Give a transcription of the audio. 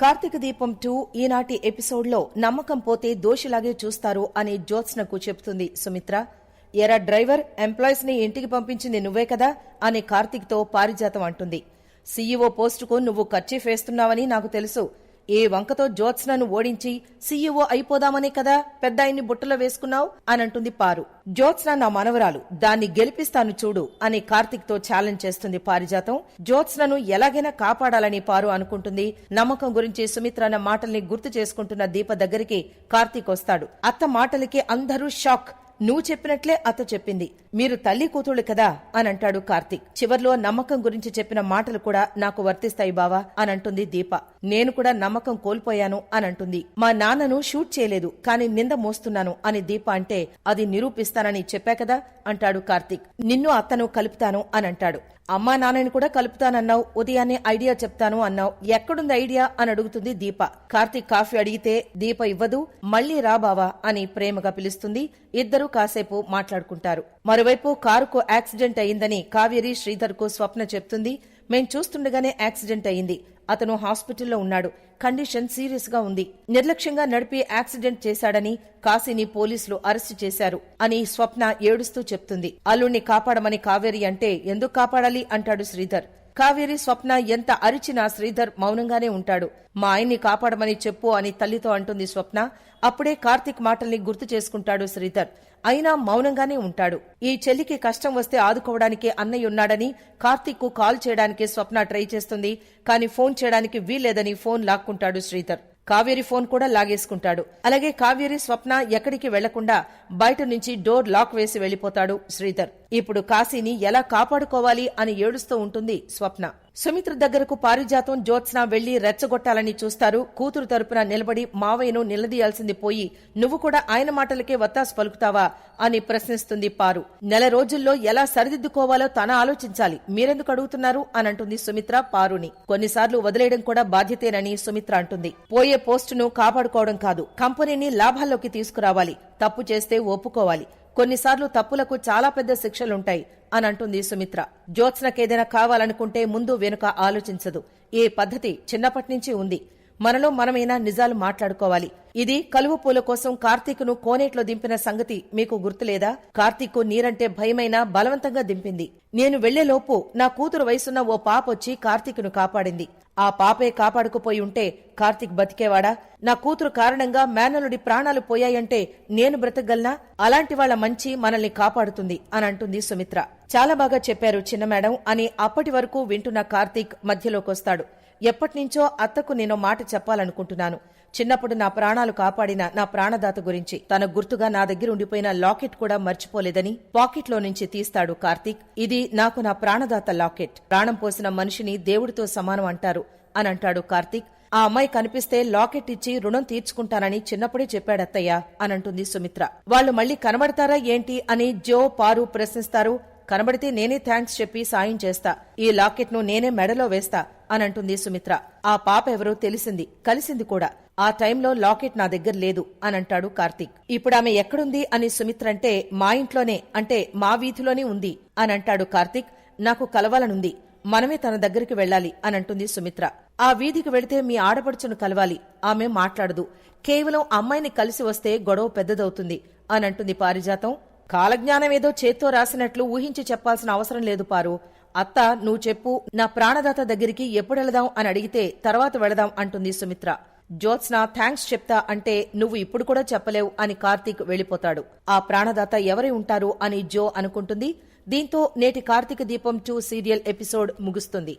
కార్తీక దీపం టూ ఈనాటి ఎపిసోడ్లో నమ్మకం పోతే దోషిలాగే చూస్తారు అని జ్యోత్స్నకు చెబుతుంది సుమిత్ర. ఎరా డ్రైవర్ ఎంప్లాయీస్ని ఇంటికి పంపించింది నువ్వే కదా అని కార్తీక్తో పారిజాతం అంటుంది. సీఈఓ పోస్టుకు నువ్వు ఖర్చీఫ్ వేస్తున్నావని నాకు తెలుసు. ఏ వంకతో జ్యోత్స్నను ఓడించి సీఈఓ అయిపోదామనే కదా పెద్ద ఆయన్ని బుట్టలో వేసుకున్నావు అని అంటుంది పారు. జ్యోత్స్న నా మనవరాలు దాన్ని గెలిపిస్తాను చూడు అని కార్తిక్తో ఛాలెంజ్ చేస్తుంది పారిజాతం. జ్యోత్స్నను ఎలాగైనా కాపాడాలని పారు అనుకుంటుంది. నమ్మకం గురించి సుమిత్రన్న మాటల్ని గుర్తు చేసుకుంటున్న దీప దగ్గరికి కార్తీక్ వస్తాడు. అత్త మాటలకి అందరూ షాక్. నువ్వు చెప్పినట్లే అత్త చెప్పింది. మీరు తల్లి కూతుళ్ళు కదా అని అంటాడు కార్తీక్. చివర్లో నమ్మకం గురించి చెప్పిన మాటలు కూడా నాకు వర్తిస్తాయి బావా అని అంటుంది దీప. నేను కూడా నమ్మకం కోల్పోయాను అని అంటుంది మా నాన్నను షూట్ చేయలేదు కానీ నింద మోస్తున్నాను అని దీప అంటే అది నిరూపిస్తానని చెప్పా కదా అంటాడు కార్తీక్. నిన్ను అత్తను కలుపుతాను అని అంటాడు అమ్మా నాన్నని కూడా కలుపుతానన్నావు ఉదయాన్నే ఐడియా చెప్తాను అన్నావు. ఎక్కడుంది ఐడియా? అని అడుగుతుంది దీప. కార్తీక్ కాఫీ అడిగితే దీప ఇవ్వదు మళ్ళీ రా బావా అని ప్రేమగా పిలుస్తుంది. ఇద్దరూ కాసేపు మాట్లాడుకుంటారు. మరోవైపు కారుకు యాక్సిడెంట్ అయిందని కావేరి శ్రీధర్కు స్వప్న చెప్తుంది. మేం చూస్తుండగానే యాక్సిడెంట్ అయింది అతను హాస్పిటల్లో ఉన్నాడు. కండిషన్ సీరియస్గా ఉంది. నిర్లక్ష్యంగా నడిపి యాక్సిడెంట్ చేశాడని కాశీని పోలీసులు అరెస్టు చేశారు అని స్వప్న ఏడుస్తూ చెప్తుంది. అల్లుణ్ణి కాపాడమని కావేరి అంటే ఎందుకు కాపాడాలి? అంటాడు శ్రీధర్. కావేరి స్వప్న ఎంత అరిచినా శ్రీధర్ మౌనంగానే ఉంటాడు. మా ఆయన్ని కాపాడమని చెప్పు అని తల్లితో అంటుంది స్వప్న. అప్పుడే కార్తీక్ మాటల్ని గుర్తు చేసుకుంటాడు శ్రీధర్. అయినా మౌనంగానే ఉంటాడు. ఈ చెల్లికి కష్టం వస్తే ఆదుకోవడానికి అన్నయ్య ఉన్నాడని కార్తీక్కు కాల్ చేయడానికి స్వప్న ట్రై చేస్తుంది. కానీ ఫోన్ చేయడానికి వీల్లేదని ఫోన్ లాక్కుంటాడు శ్రీధర్. కావేరి ఫోన్ కూడా లాగేసుకుంటాడు. అలాగే కావేరి స్వప్న ఎక్కడికి వెళ్ళకుండా బయట నుంచి డోర్ లాక్ వేసి వెళ్ళిపోతాడు శ్రీధర్. ఇప్పుడు కాశీని ఎలా కాపాడుకోవాలి అని ఏడుస్తూ ఉంటుంది స్వప్న. సుమిత్ర దగ్గరకు పారిజాతం జ్యోత్స్న వెళ్ళి రెచ్చగొట్టాలని చూస్తారు. కూతురు తరపున నిలబడి మావయ్యను నిలదీయాల్సింది పోయి నువ్వు కూడా ఆయన మాటలకే వత్తాసు పలుకుతావా? అని ప్రశ్నిస్తుంది పారు. నెల రోజుల్లో ఎలా సరిదిద్దుకోవాలో తన ఆలోచించాలి. మీరెందుకు అడుగుతున్నారు? అని అంటుంది సుమిత్ర పారుని. కొన్నిసార్లు వదిలేయడం కూడా బాధ్యతేనని సుమిత్ర అంటుంది. పోయే పోస్టును కాపాడుకోవడం కాదు. కంపెనీని లాభాల్లోకి తీసుకురావాలి. తప్పు చేస్తే ఒప్పుకోవాలి. కొన్నిసార్లు తప్పులకు చాలా పెద్ద శిక్షలుంటాయి అని అంటుంది సుమిత్ర. జ్యోత్స్నకేదైనా కావాలనుకుంటే ముందు వెనుక ఆలోచించదు. ఈ పద్ధతి చిన్నప్పటి నుంచి ఉంది. మనలో మనమైనా నిజాలు మాట్లాడుకోవాలి. ఇది కలువ పూల కోసం కార్తీక్ను కోనేట్లో దింపిన సంగతి మీకు గుర్తులేదా? కార్తీక్ నీరంటే భయమైనా బలవంతంగా దింపింది. నేను వెళ్ళేలోపు నా కూతురు వయసున్న ఓ పాపొచ్చి కార్తీక్ను కాపాడింది. ఆ పాపే కాపాడుకుపోయి ఉంటే కార్తీక్ బతికేవాడా? నా కూతురు కారణంగా మేనలుడి ప్రాణాలు పోయాయంటే నేను బ్రతకగలనా? అలాంటి వాళ్ళ మంచి మనల్ని కాపాడుతుంది అని అంటుంది సుమిత్ర. చాలా బాగా చెప్పారు చిన్న మేడం అని అప్పటి వరకు వింటున్న కార్తీక్ మధ్యలోకొస్తాడు. ఎప్పటినుంచో అత్తకు నేను మాట చెప్పాలనుకుంటున్నాను. చిన్నప్పుడు నా ప్రాణాలు కాపాడిన నా ప్రాణదాత గురించి. తన గుర్తుగా నా దగ్గర ఉండిపోయిన లాకెట్ కూడా మర్చిపోలేదని పాకెట్లో నుంచి తీస్తాడు కార్తీక్. ఇది నాకు నా ప్రాణదాత లాకెట్. ప్రాణం పోసిన మనిషిని దేవుడితో సమానం అంటారు అని అంటాడు కార్తీక్. ఆ అమ్మాయి కనిపిస్తే లాకెట్ ఇచ్చి రుణం తీర్చుకుంటానని చిన్నప్పుడే చెప్పాడత్తయ్య అనంటుంది సుమిత్ర. వాళ్ళు మళ్ళీ కనబడతారా ఏంటి అని జో పారు ప్రశ్నిస్తారు. కనబడితే నేనే థ్యాంక్స్ చెప్పి సాయం చేస్తా. ఈ లాకెట్ను నేనే మెడలో వేస్తా. అని అంటుంది సుమిత్ర. ఆ పాప ఎవరో తెలిసింది. కలిసింది కూడా. ఆ టైంలో లాకెట్ నా దగ్గర లేదు అని అంటాడు కార్తీక్. ఇప్పుడు ఆమె ఎక్కడుంది అని సుమిత్ర అంటే మా ఇంట్లోనే అంటే మా వీధిలోనే ఉంది అని అంటాడు కార్తీక్. నాకు కలవాలనుంది. మనమే తన దగ్గరికి వెళ్ళాలి అని అంటుంది సుమిత్ర. ఆ వీధికి వెళితే మీ ఆడపడుచును కలవాలి. ఆమె మాట్లాడదు. కేవలం అమ్మాయిని కలిసి వస్తే గొడవ పెద్దదవుతుంది అని అంటుంది పారిజాతం. కాలజ్ఞానం ఏదో చేత్తో రాసినట్లు ఊహించి చెప్పాల్సిన అవసరం లేదు పారు. అత్త నువ్వు చెప్పు నా ప్రాణదాత దగ్గరికి ఎప్పుడు వెళదాం అని అడిగితే తర్వాత వెళదాం అంటుంది సుమిత్ర. జ్యోత్స్న థ్యాంక్స్ చెప్తా అంటే నువ్వు ఇప్పుడు కూడా చెప్పలేవు అని కార్తీక్ వెళ్ళిపోతాడు. ఆ ప్రాణదాత ఎవరై ఉంటారు అని జో అనుకుంటుంది. దీంతో నేటి కార్తీక దీపం టూ సీరియల్ ఎపిసోడ్ ముగుస్తుంది.